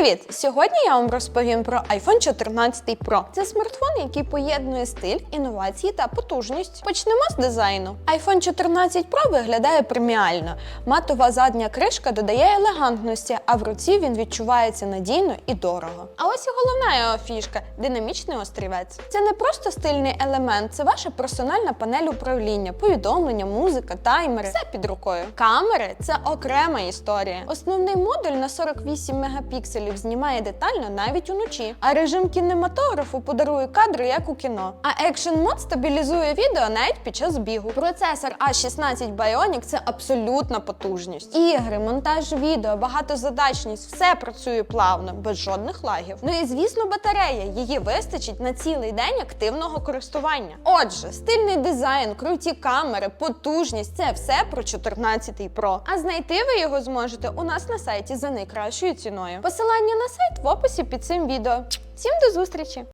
Привіт! Сьогодні я вам розповім про iPhone 14 Pro. Це смартфон, який поєднує стиль, інновації та потужність. Почнемо з дизайну. iPhone 14 Pro виглядає преміально. Матова задня кришка додає елегантності, а в руці він відчувається надійно і дорого. А ось і головна його фішка динамічний острівець. Це не просто стильний елемент, це ваша персональна панель управління, повідомлення, музика, таймери. Все під рукою. Камери це окрема історія. Основний модуль на 48 мегапікселів знімає детально навіть уночі, а режим кінематографу подарує кадри як у кіно. А Action Mode стабілізує відео навіть під час бігу. Процесор A16 Bionic – це абсолютна потужність. Ігри, монтаж відео, багатозадачність все працює плавно, без жодних лагів. Ну і звісно, батарея. Її вистачить на цілий день активного користування. Отже, стильний дизайн, круті камери, потужність це все про 14 Pro. А знайти ви його зможете у нас на сайті за найкращою ціною. Посилання на сайт в описі під цим відео. Всім до зустрічі!